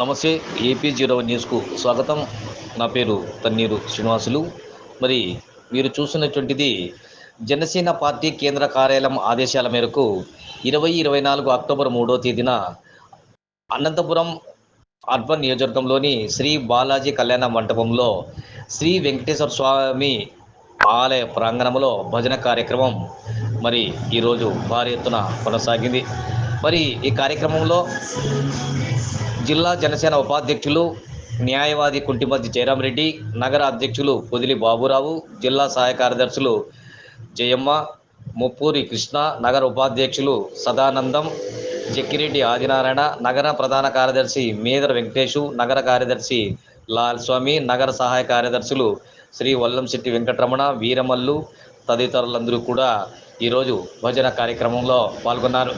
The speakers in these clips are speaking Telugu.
నమస్తే ఏపీ జీరో న్యూస్కు స్వాగతం. నా పేరు తన్నీరు శ్రీనివాసులు. మరి మీరు చూస్తున్నటువంటిది జనసేన పార్టీ కేంద్ర కార్యాలయం ఆదేశాల మేరకు ఇరవై ఇరవై నాలుగు అక్టోబర్ మూడో తేదీన అనంతపురం అర్బన్ నియోజకవర్గంలోని శ్రీ బాలాజీ కళ్యాణ మంటపంలో శ్రీ వెంకటేశ్వర స్వామి ఆలయ ప్రాంగణంలో భజన కార్యక్రమం మరి ఈరోజు భారీ ఎత్తున కొనసాగింది. మరి ఈ కార్యక్రమంలో జిల్లా జనసేన ఉపాధ్యక్షులు న్యాయవాది కుంటిమద్ది జయరామరెడ్డి నగర అధ్యక్షులు పొదిలి బాబురావు జిల్లా సహాయ కార్యదర్శులు జయమ్మ ముప్పూరి కృష్ణ నగర ఉపాధ్యక్షులు సదానందం జక్కిరెడ్డి ఆదినారాయణ నగర ప్రధాన కార్యదర్శి మేదర వెంకటేషు నగర కార్యదర్శి లాల్ స్వామి నగర సహాయ కార్యదర్శులు శ్రీ వల్లంశెట్టి వెంకటరమణ వీరమల్లు తదితరులందరూ కూడా ఈరోజు భజన కార్యక్రమంలో పాల్గొన్నారు.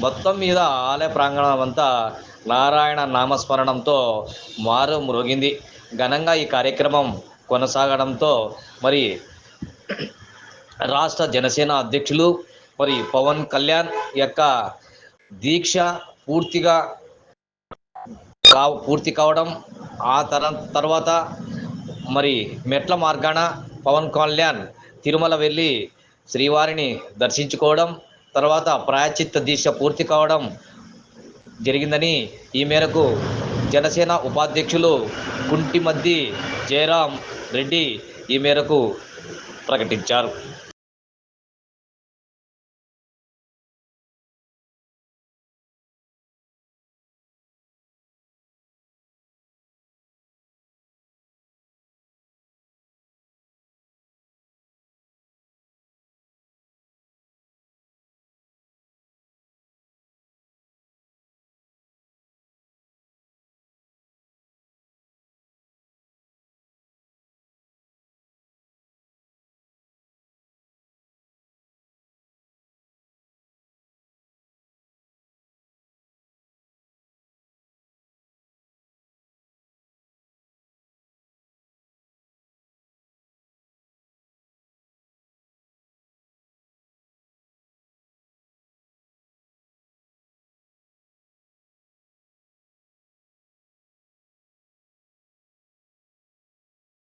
మొత్తం మీద ఆలయ ప్రాంగణం అంతా నారాయణ నామస్మరణంతో మారు మ్రోగింది ఘనంగా ఈ కార్యక్రమం కొనసాగడంతో మరి రాష్ట్ర జనసేన అధ్యక్షులు మరి పవన్ కళ్యాణ్ యొక్క దీక్ష పూర్తిగా కా పూర్తి కావడం ఆ తర తర్వాత మరి మెట్ల మార్గాన పవన్ కళ్యాణ్ తిరుమల వెళ్ళి శ్రీవారిని దర్శించుకోవడం తర్వాత ప్రాయచిత్త దీక్ష పూర్తి కావడం జరిగిందని ఈ మేరకు జనసేన ఉపాధ్యక్షులు కుంటిమద్ది జయరాం రెడ్డి ఈ మేరకు ప్రకటించారు.